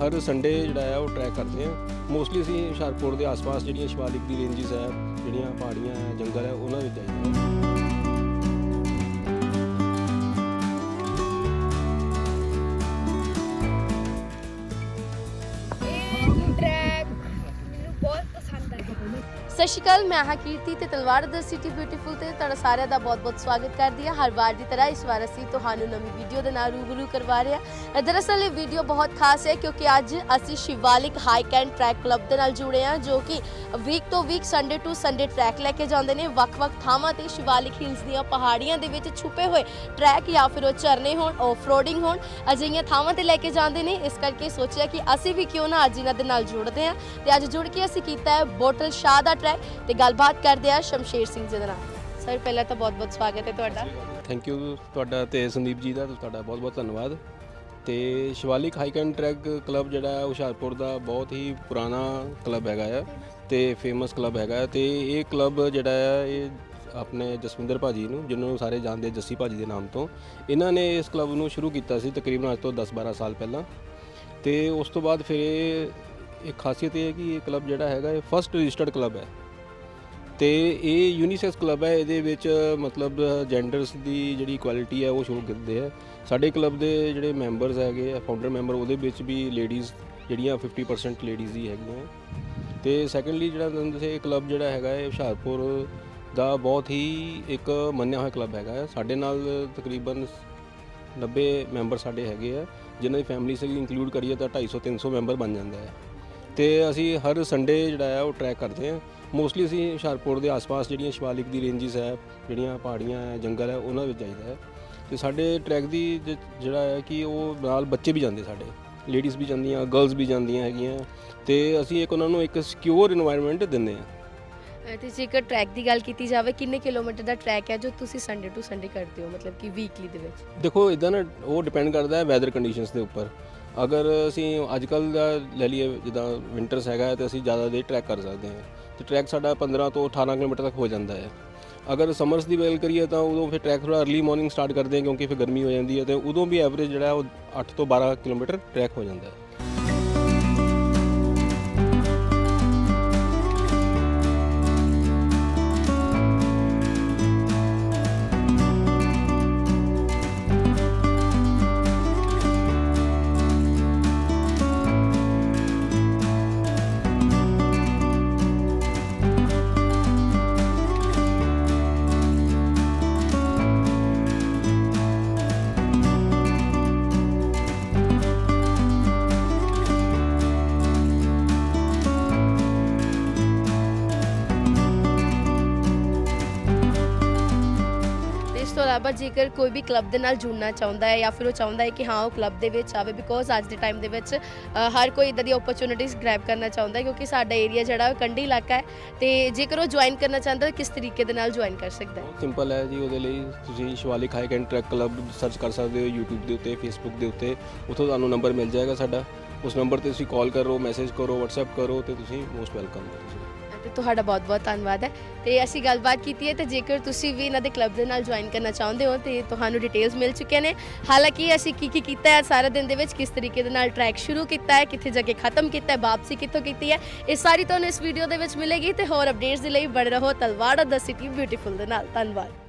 ਹਰ Sunday ਜਿਹੜਾ ਆ ਉਹ ਟਰੈਕ ਕਰਦੇ ਆ ਮੋਸਟਲੀ ਅਸੀਂ ਹੁਸ਼ਿਆਰਪੁਰ ਦੇ ਆਸ-ਪਾਸ ਜਿਹੜੀਆਂ ਸ਼ਿਵਾਲਿਕ ਦੀ ਰੇਂਜਸ ਹੈ, ਜਿਹੜੀਆਂ ਪਹਾੜੀਆਂ ਹੈ, ਜੰਗਲ ਹੈ, ਉਹਨਾਂ ਵਿੱਚ ਜਾਈਦਾ। ਇਹ ਟਰੈਕ ਮੈਨੂੰ ਬਹੁਤ ਪਸੰਦ ਆਇਆ ਸਤਿ ਸ਼੍ਰੀ ਅਕਾਲ, ਮੈਂ ਹਾਂ ਕੀਰਤੀ ਤੇ ਤਲਵਾਰ ਦ ਸਿਟੀ ਬਿਊਟੀਫੁਲ ਤੇ ਤੁਹਾਡਾ ਸਾਰਿਆਂ ਦਾ ਬਹੁਤ-ਬਹੁਤ ਸਵਾਗਤ ਕਰਦੀ ਹਾਂ। ਹਰ ਵਾਰ ਦੀ ਤਰ੍ਹਾਂ ਇਸ ਵਾਰ ਅਸੀਂ ਤੁਹਾਨੂੰ ਨਵੀਂ ਵੀਡੀਓ ਦੇ ਨਾਲ ਰੂਬਰੂ ਕਰਵਾ ਰਹੇ ਹਾਂ। ਦਰਅਸਲ ਇਹ ਵੀਡੀਓ ਬਹੁਤ ਖਾਸ ਹੈ ਕਿਉਂਕਿ ਅੱਜ ਅਸੀਂ Shivalik hike and trek club ਦੇ ਨਾਲ ਜੁੜੇ ਹਾਂ, ਜੋ ਕਿ ਵੀਕ ਤੋਂ week Sunday to Sunday trek ਲੈ ਕੇ ਜਾਂਦੇ ਨੇ। ਵੱਖ-ਵੱਖ ਥਾਵਾਂ ਤੇ ਸ਼ਿਵਾਲਿਕ ਹਿਲਸ ਦੀਆਂ ਪਹਾੜੀਆਂ ਦੇ ਵਿੱਚ ਛੁਪੇ ਹੋਏ ਟਰੈਕ ਜਾਂ ਫਿਰ ਉਹ ਝਰਨੇ ਹੋਣ ਆਫ ਰੋਡਿੰਗ ਹੋਣ, ਅਜਿਹੀਆਂ ਥਾਵਾਂ ਤੇ ਲੈ ਕੇ ਜਾਂਦੇ ਨੇ। ਇਸ ਕਰਕੇ ਸੋਚਿਆ ਕਿ ਅਸੀਂ ਵੀ ਕਿਉਂ ਨਾ ਅੱਜ ਇਹਨਾਂ ਦੇ ਨਾਲ ਜੁੜਦੇ ਹਾਂ। ਤੇ ਅੱਜ ਜੁੜ ਕੇ ਅਸੀਂ ਕੀਤਾ ਹੈ ਬੋਟਲ ਸ਼ਾਹ ਦਾ ਟਰੈਕ ਤੇ ਗੱਲਬਾਤ ਕਰਦੇ ਆ ਸ਼ਮਸ਼ੇਰ ਸਿੰਘ ਜੀ ਦੇ ਨਾਲ। ਸਰ, ਪਹਿਲਾਂ ਤਾਂ ਬਹੁਤ-ਬਹੁਤ ਸਵਾਗਤ ਹੈ ਤੁਹਾਡਾ। ਥੈਂਕ ਯੂ ਤੁਹਾਡਾ ਤੇ ਸੰਦੀਪ ਜੀ ਦਾ, ਤੁਹਾਡਾ ਬਹੁਤ-ਬਹੁਤ ਧੰਨਵਾਦ। ਤੇ Shivalik hike and trek club ਜਿਹੜਾ ਹੈ, ਹੁਸ਼ਿਆਰਪੁਰ ਦਾ ਬਹੁਤ ਹੀ ਪੁਰਾਣਾ ਕਲੱਬ ਹੈਗਾ ਆ ਤੇ ਫੇਮਸ ਕਲੱਬ ਹੈਗਾ ਹੈ ਤੇ ਇਹ ਕਲੱਬ ਜਿਹੜਾ ਹੈ ਇਹ ਆਪਣੇ ਜਸਵਿੰਦਰ ਭਾਜੀ ਨੂੰ, ਜਿਹਨੂੰ ਨੂੰ ਸਾਰੇ ਜਾਣਦੇ ਆ ਜੱਸੀ ਭਾਜੀ ਦੇ ਨਾਮ ਤੋਂ, ਇਹਨਾਂ ਨੇ ਇਸ ਕਲੱਬ ਨੂੰ ਸ਼ੁਰੂ ਕੀਤਾ ਸੀ ਤਕਰੀਬਨ ਅੱਜ ਤੋਂ 10-12 ਸਾਲ ਪਹਿਲਾਂ। ਤੇ ਉਸ ਤੋਂ ਬਾਅਦ ਫਿਰ ਇਹ ਇੱਕ ਖਾਸੀਅਤ ਇਹ ਹੈ ਕਿ ਇਹ ਕਲੱਬ ਜਿਹੜਾ ਹੈਗਾ, ਇਹ ਫਸਟ ਰਜਿਸਟਰਡ ਕਲੱਬ ਹੈ। ਤੇ ਇਹ ਯੂਨੀਸੈਕਸ ਕਲੱਬ ਹੈ, ਇਹਦੇ ਵਿੱਚ ਮਤਲਬ ਜੈਂਡਰਸ ਦੀ ਜਿਹੜੀ ਇਕੁਐਲਿਟੀ ਹੈ, ਉਹ ਸ਼ੁਰੂ ਕਰਦੇ ਆ ਸਾਡੇ ਕਲੱਬ ਦੇ ਜਿਹੜੇ ਮੈਂਬਰਸ ਹੈਗੇ ਆ ਫਾਊਂਡਰ ਮੈਂਬਰ ਉਹਦੇ ਵਿੱਚ ਵੀ ਲੇਡੀਜ਼ ਜਿਹੜੀਆਂ 50% ਲੇਡੀਜ਼ ਹੀ ਹੈਗੀਆਂ ਤੇ ਸੈਕੰਡਲੀ ਜਿਹੜਾ ਤੁਹਾਨੂੰ ਦੱਸਿਆ, ਇਹ ਕਲੱਬ ਜਿਹੜਾ ਹੈਗਾ, ਇਹ ਹੁਸ਼ਿਆਰਪੁਰ ਦਾ ਬਹੁਤ ਹੀ ਇੱਕ ਮੰਨਿਆ ਹੋਇਆ ਕਲੱਬ ਹੈਗਾ ਹੈ। ਸਾਡੇ ਨਾਲ ਤਕਰੀਬਨ 90 ਮੈਂਬਰ ਸਾਡੇ ਹੈਗੇ ਆ, ਜਿਨ੍ਹਾਂ ਦੀ ਫੈਮਿਲੀ ਸੇ ਇਨਕਲੂਡ ਕਰੀਏ ਤਾਂ 250 300 ਮੈਂਬਰ ਬਣ ਜਾਂਦਾ ਹੈ। ਤੇ ਅਸੀਂ ਹਰ ਸੰਡੇ ਜਿਹੜਾ ਹੈ ਉਹ ਟਰੈਕ ਕਰਦੇ ਹਾਂ। ਮੋਸਟਲੀ ਅਸੀਂ ਹੁਸ਼ਿਆਰਪੁਰ ਦੇ ਆਸ-ਪਾਸ ਜਿਹੜੀਆਂ ਸ਼ਿਵਾਲਿਕ ਦੀ ਰੇਂਜਸ ਹੈ ਜਿਹੜੀਆਂ ਪਹਾੜੀਆਂ ਹੈ ਜੰਗਲ ਹੈ ਉਹਨਾਂ ਵਿੱਚ ਜਾਈਦਾ ਹੈ। ਤੇ ਸਾਡੇ ਟਰੈਕ ਦੀ ਜਿਹੜਾ ਹੈ ਕਿ ਉਹ ਨਾਲ ਬੱਚੇ ਵੀ ਜਾਂਦੇ ਸਾਡੇ। ਲੇਡੀਜ਼ ਵੀ ਜਾਂਦੀਆਂ ਗਰਲਸ ਵੀ ਜਾਂਦੀਆਂ ਹੈਗੀਆਂ। ਤੇ ਅਸੀਂ ਇੱਕ ਉਹਨਾਂ ਨੂੰ ਇੱਕ ਸਿਕਿਉਰ এনवायरमेंट ਦਿੰਦੇ ਹਾਂ। ਅਹ ਤੇ ਜੇਕਰ ਟਰੈਕ ਦੀ ਗੱਲ ਕੀਤੀ ਜਾਵੇ ਕਿੰਨੇ ਕਿਲੋਮੀਟਰ ਦਾ ਟਰੈਕ ਹੈ ਜੋ ਤੁਸੀਂ ਸੰਡੇ ਟੂ ਸੰਡੇ ਕਰਦੇ ਹੋ? ਮਤਲਬ ਕਿ ਵੀਕਲੀ ਦੇ ਵਿੱਚ? ਦੇਖੋ ਇਦਾਂ ਨਾ ਉਹ ਡਿਪੈਂਡ ਕਰਦਾ ਹੈ ਵੈਦਰ ਕੰਡੀਸ਼ਨਸ ਦੇ ਉੱਪਰ। ਅਗਰ ਅਸੀਂ ਅੱਜ ਕੱਲ ਦਾ ਲੈ ਲਈਏ, ਜਿੱਦਾਂ ਵਿੰਟਰਸ ਹੈਗਾ ਹੈ ਤੇ ਅਸੀਂ ਜ਼ਿਆਦਾ ਦੇਰ ਟਰੈਕ ਕਰ ਸਕਦੇ ਹਾਂ। ਤੇ ਟਰੈਕ ਸਾਡਾ 15 ਤੋਂ 18 ਕਿਲੋਮੀਟਰ ਤੱਕ ਹੋ ਜਾਂਦਾ ਹੈ। ਅਗਰ ਸਮਰਸ ਦੀ ਗੱਲ ਕਰੀਏ ਤਾਂ ਉਦੋਂ ਫਿਰ ਟਰੈਕ ਥੋੜਾ अर्ਲੀ ਮਾਰਨਿੰਗ ਸਟਾਰਟ ਕਰਦੇ ਹਾਂ ਕਿਉਂਕਿ ਫਿਰ ਗਰਮੀ ਹੋ ਜਾਂਦੀ ਹੈ ਤੇ ਉਦੋਂ ਵੀ ਐਵਰੇਜ ਜਿਹੜਾ ਉਹ 8 ਤੋਂ 12 ਕਿਲੋਮੀਟਰ ਟਰੈਕ ਹੋ ਜਾਂਦਾ ਹੈ। ਅਲਾਵਾ ਜੇਕਰ ਕੋਈ ਵੀ ਕਲੱਬ ਦੇ ਨਾਲ ਜੁੜਨਾ ਚਾਹੁੰਦਾ ਹੈ ਜਾਂ ਫਿਰ ਉਹ ਚਾਹੁੰਦਾ ਹੈ ਕਿ ਹਾਂ, ਉਹ ਕਲੱਬ ਦੇ ਵਿੱਚ ਆਵੇ ਬਿਕੋਜ਼ ਅੱਜ ਦੇ ਟਾਈਮ ਦੇ ਵਿੱਚ ਹਰ ਕੋਈ ਇਦਾਂ ਦੀ ਓਪਰਚੁਨਿਟੀਜ਼ ਗ੍ਰੈਬ ਕਰਨਾ ਚਾਹੁੰਦਾ ਹੈ ਕਿਉਂਕਿ ਸਾਡਾ ਏਰੀਆ ਜਿਹੜਾ ਉਹ ਕੰਢੀ ਇਲਾਕਾ ਹੈ ਤੇ ਜੇਕਰ ਉਹ ਜੁਆਇਨ ਕਰਨਾ ਚਾਹੁੰਦਾ ਹੈ ਕਿਸ ਤਰੀਕੇ ਦੇ ਨਾਲ ਜੁਆਇਨ ਕਰ ਸਕਦਾ ਹੈ? ਸਿੰਪਲ ਹੈ ਜੀ, ਉਹਦੇ ਲਈ ਤੁਸੀਂ Shivalik hike and trek club search ਕਰ ਸਕਦੇ ਹੋ, YouTube ਦੇ ਉੱਤੇ, Facebook ਦੇ ਉੱਤੇ, ਉੱਥੋਂ ਤੁਹਾਨੂੰ ਨੰਬਰ ਮਿਲ ਜਾਏਗਾ ਸਾਡਾ। ਉਸ ਨੰਬਰ ਤੇ ਤੁਸੀਂ ਕਾਲ ਕਰੋ ਮੈਸੇਜ ਕਰੋ, WhatsApp ਕਰੋ ਤੇ ਤੁਸੀਂ ਮੋਸਟ ਵੈਲਕਮ ਹੋ ਤੇ ਤੁਹਾਡਾ ਬਹੁਤ-ਬਹੁਤ ਧੰਨਵਾਦ ਹੈ। ਤੇ ਅਸੀਂ ਗੱਲਬਾਤ ਕੀਤੀ ਹੈ ਤੇ ਜੇਕਰ ਤੁਸੀਂ ਵੀ ਇਹਨਾਂ ਦੇ ਕਲੱਬ ਦੇ ਨਾਲ ਜੁਆਇਨ ਕਰਨਾ ਚਾਹੁੰਦੇ ਹੋ ਤੇ ਤੁਹਾਨੂੰ ਡਿਟੇਲਸ ਮਿਲ ਚੁੱਕੀਆਂ ਨੇ। ਹਾਲਾਂਕਿ ਅਸੀਂ ਕੀ ਕੀ ਕੀਤਾ ਹੈ, ਸਾਰਾ ਦਿਨ ਦੇ ਵਿੱਚ ਕਿਸ ਤਰੀਕੇ ਦੇ ਨਾਲ ਟਰੈਕ ਸ਼ੁਰੂ ਕੀਤਾ ਹੈ, ਕਿੱਥੇ ਜਾ ਕੇ ਖਤਮ ਕੀਤਾ ਹੈ, ਵਾਪਸੀ ਕਿੱਥੋਂ ਕੀਤੀ ਹੈ, ਇਹ ਸਾਰੀ ਤੁਹਾਨੂੰ ਇਸ ਵੀਡੀਓ ਦੇ ਵਿੱਚ ਮਿਲੇਗੀ ਤੇ ਹੋਰ ਅਪਡੇਟਸ ਦੇ ਲਈ ਬਣੇ ਰਹੋ ਤਲਵਾੜਾ ਦਾ ਸਿਟੀ ਬਿਊਟੀਫੁਲ ਦੇ ਨਾਲ। ਧੰਨਵਾਦ।